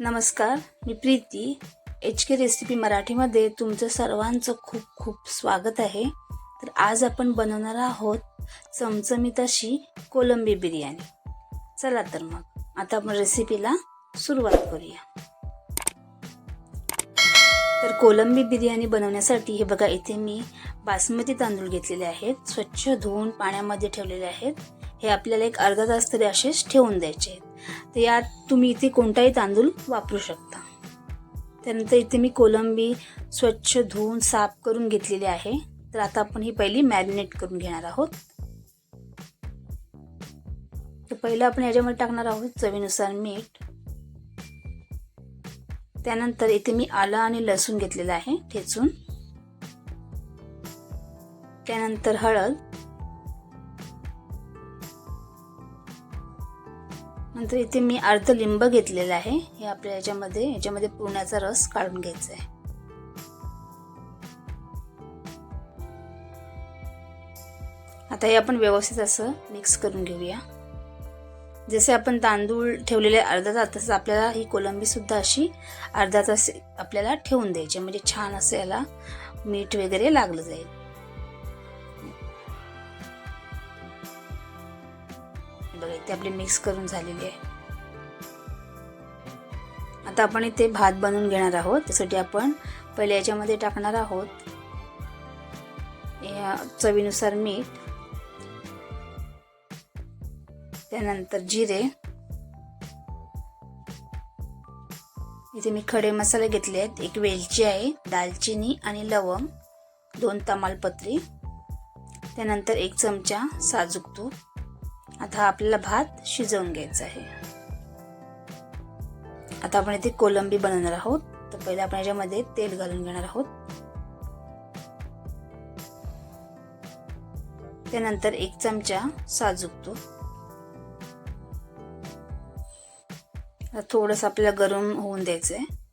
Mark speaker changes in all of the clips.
Speaker 1: नमस्कार मी Preeti. H K recipe मराठीमध्ये तुमचं सर्वांचं खूप खूप स्वागत आहे. तर आज आपण बनवणार आहोत चमचमीत अशी कोलंबी बिर्याणी. चला तर मग आता आपण रेसिपीला सुरुवात करूया. तर कोलंबी बिर्याणी बनवण्यासाठी हे बघा इथे मी बासमती तांदूळ घेतलेले आहेत स्वच्छ धुवून पाण्यामध्ये ठेवलेले आहेत. हे आपल्याला एक अर्धा तास तरी असेच ठेवून द्यायचे आहेत. तर यात तुम्ही इथे कोणताही तांदूळ वापरू शकता. त्यानंतर इथे मी कोलंबी स्वच्छ धुवून साफ करून घेतलेली आहे. तर आता आपण ही पहिली मॅरिनेट करून घेणार आहोत. तर पहिलं आपण याच्यामध्ये टाकणार आहोत चवीनुसार मीठ. त्यानंतर इथे मी आलं आणि लसूण घेतलेलं आहे ठेचून. त्यानंतर हळद. नंतर इथे मी अर्ध लिंब घेतलेलं आहे. हे आपल्या याच्यामध्ये याच्यामध्ये पुरण्याचा रस काढून घ्यायचा आहे. आता हे आपण व्यवस्थित असं मिक्स करून घेऊया. जसे आपण तांदूळ ठेवलेले अर्धा तास तसं आपल्याला ही कोलंबी सुद्धा अशी अर्धा तास आपल्याला ठेवून द्यायची म्हणजे छान असं याला मीठ वगैरे लागलं जाईल. ते आपले मिक्स करून झालेले आहे. आता आपण इथे भात बनवून घेणार आहोत. त्यासाठी आपण पहिले याच्यामध्ये टाकणार आहोत. या चवीनुसार मीठ. त्यानंतर जिरे. इथे मी खडे मसाले घेतले आहेत. एक वेलची आहे दालचिनी आणि लवंग. दोन तमालपत्री. त्यानंतर एक चमचा साजूक तूप. आता आपल्याला भात शिजवून घ्यायचा आहे. आता आपण इथे कोलंबी बनवणार आहोत. तर पहिले आपण याच्यामध्ये तेल घालून घेणार आहोत. त्यानंतर एक चमचा साजूक तूप. थोडस आपल्याला गरम होऊन द्यायचंय.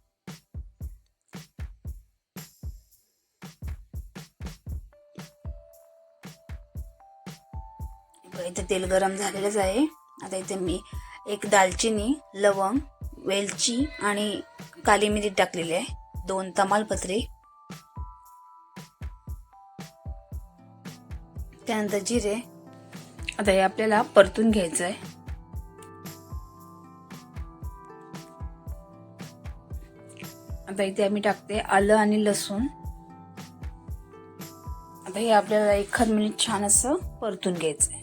Speaker 1: इथे तेल गरम झालेलंच आहे. आता इथे मी एक दालचिनी लवंग वेलची आणि काली मिरी टाकलेली आहे. दोन तमालपत्री. त्यानंतर जिरे. आता हे आपल्याला परतून घ्यायचं आहे आता इथे आम्ही टाकते आलं आणि लसूण. आता हे आपल्याला एखाद मिनिट छान असं परतून घ्यायचं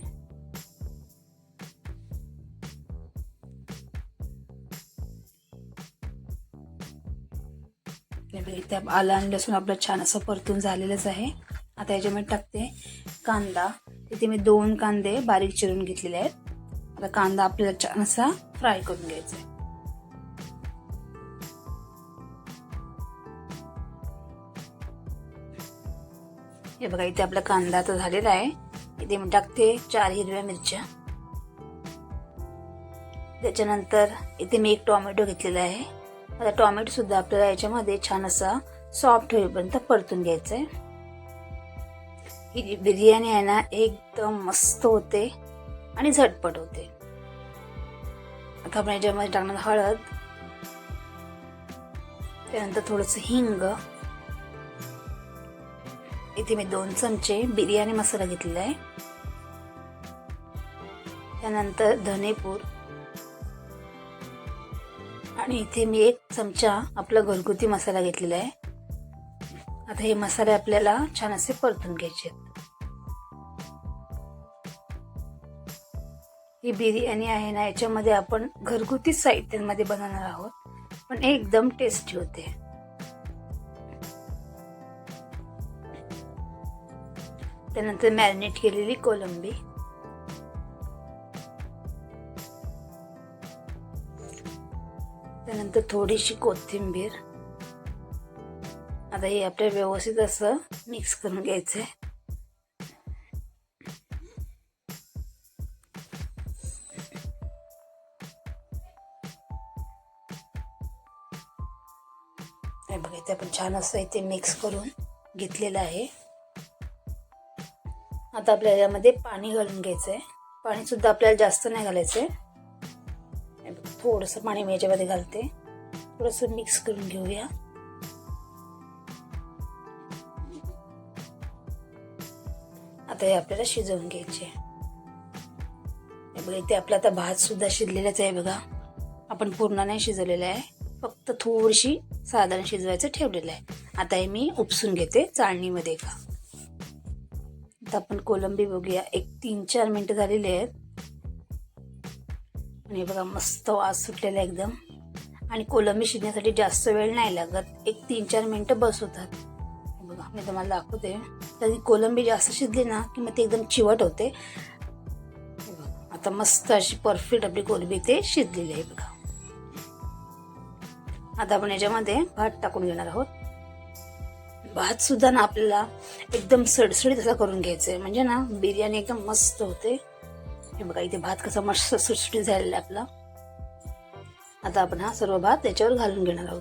Speaker 1: आहे इथे आलं आणि लसूण आपलं छान असं परतून झालेलंच आहे. आता याच्यामध्ये टाकते कांदा. इथे मी दोन कांदे बारीक चिरून घेतलेले आहेत. आता कांदा आपल्याला छान असा फ्राय करून घ्यायचा आहे. हे बघा इथे आपला कांदा आता झालेला आहे. इथे मी टाकते चार हिरव्या मिरच्या. त्याच्यानंतर इथे मी एक टोमॅटो घेतलेला आहे. आता टॉमॅटोसुद्धा आपल्याला याच्यामध्ये छान असा सॉफ्ट होईपर्यंत परतून घ्यायचं आहे ही बिर्याणी आहे ना एकदम मस्त होते आणि झटपट होते. आता आपण याच्यामध्ये टाकणार हळद. त्यानंतर थोडस हिंग. इथे मी दोन चमचे बिर्याणी मसाला घेतलेला आहे. त्यानंतर धनेपूर आणि इथे मी एक चमचा आपला घरगुती मसाला घेतलेला आहे. आता हे मसाले आपल्याला छान असे परतून घ्यायचे ही बिर्याणी आहे ना याच्यामध्ये आपण घरगुती साहित्यांमध्ये बनवणार आहोत. पण एकदम टेस्टी होते. त्यानंतर मॅरिनेट केलेली कोलंबी. त्यानंतर थोडीशी कोथिंबीर. आता हे आपल्याला व्यवस्थित असं मिक्स करून घ्यायचं आहे. बघा इथे आपण छान असं इथे मिक्स करून घेतलेलं आहे. आता आपल्याला यामध्ये पाणी घालून घ्यायचं आहे पाणी सुद्धा आपल्याला जास्त नाही घालायचं आहे थोडंसं पाणी मी याच्यामध्ये घालते. थोडंसं मिक्स करून घेऊया. आता हे आपल्याला शिजवून घ्यायचे. बघा इथे आपला आता भात सुद्धा शिजलेलाच आहे बघा. आपण पूर्ण नाही शिजवलेला आहे. फक्त थोडीशी साधारण शिजवायचं ठेवलेलं आहे. आता हे मी उपसून घेते चाळणीमध्ये का आता आपण कोलंबी बघूया. एक तीन चार मिनटं झालेली आहेत. आणि बघा मस्त वास सुटलेला आहे एकदम. आणि कोलंबी शिजण्यासाठी जास्त वेळ नाही लागत. एक तीन चार मिनटं बस होतात. बघा मी तुम्हाला दाखवते. तर कोलंबी जास्त शिजली ना की मग ती एकदम चिवट होते. आता मस्त अशी परफेक्ट आपली कोलंबी ते शिजलेली आहे बघा. आता आपण याच्यामध्ये भात टाकून घेणार आहोत. भात सुद्धा ना आपल्याला एकदम सडसडीत असा करून घ्यायचा आहे म्हणजे ना बिर्याणी एकदम मस्त होते. हे बघा इथे भात कसा मस्त सुटसुटीत झालेला आहे आपला. आता आपण हा सर्व भात त्याच्यावर घालून घेणार आहोत.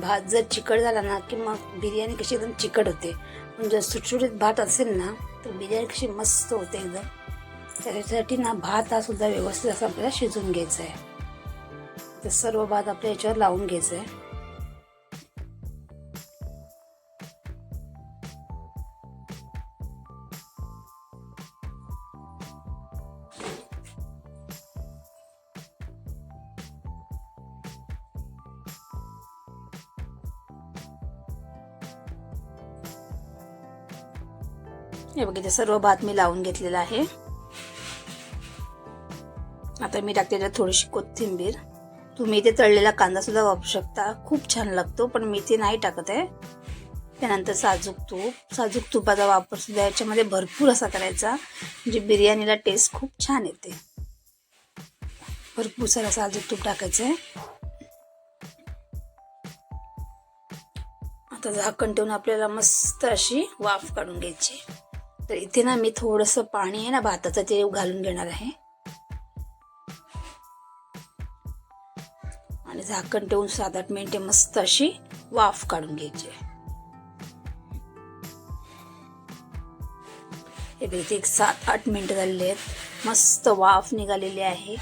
Speaker 1: भात जर चिकट झाला ना की मग बिर्याणी कशी एकदम चिकट होते पण जर सुटसुटीत भात असेल ना तर बिर्याणी कशी मस्त होते एकदम. त्याच्यासाठी ना भात हा सुद्धा व्यवस्थित असा आपल्याला शिजवून घ्यायचा आहे. तर सर्व भात आपल्या याच्यावर लावून घ्यायचं आहे. हे बघा सर्व भात मी लावून घेतलेला आहे. आता मी टाकते त्याच्यात थोडीशी कोथिंबीर. तुम्ही इथे तळलेला कांदा सुद्धा वापरू शकता. खूप छान लागतो पण मी ते नाही टाकत आहे. त्यानंतर साजूक तूप. साजूक तुपाचा वापर सुद्धा याच्यामध्ये भरपूर असा करायचा म्हणजे बिर्याणीला टेस्ट खूप छान येते. भरपूर सारा साजूक तूप टाकायचं आहे आता झाकण ठेवून आपल्याला मस्त अशी वाफ काढून घ्यायची. तर इथे ना मी थोडंसं पाणी आहे ना भाताचं ते घालून घेणार आहे. आणि झाकण ठेवून सात आठ मिनिटे मस्त अशी वाफ काढून घ्यायची हे बघ इथे एक सात आठ मिनिटं झालेली आहेत. मस्त वाफ निघालेली आहे.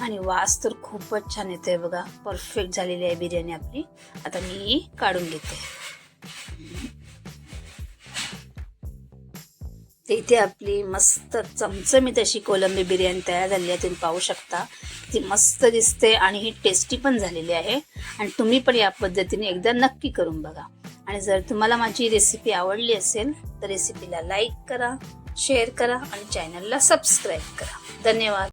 Speaker 1: आणि वास तर खूपच छान येतोय बघा. परफेक्ट झालेली आहे बिर्याणी आपली. आता मी ही काढून घेते. ते इथे आपली मस्त चमचमीत अशी कोलंबी बिर्याणी तयार झाली आहे तुम्ही पाहू शकता. ती मस्त दिसते आणि ही टेस्टी पण झालेली आहे. आणि तुम्ही पण या पद्धतीने एकदा नक्की करून बघा. आणि जर तुम्हाला माझी रेसिपी आवडली असेल तर रेसिपीला लाईक करा शेअर करा आणि चॅनलला सबस्क्राईब करा. धन्यवाद.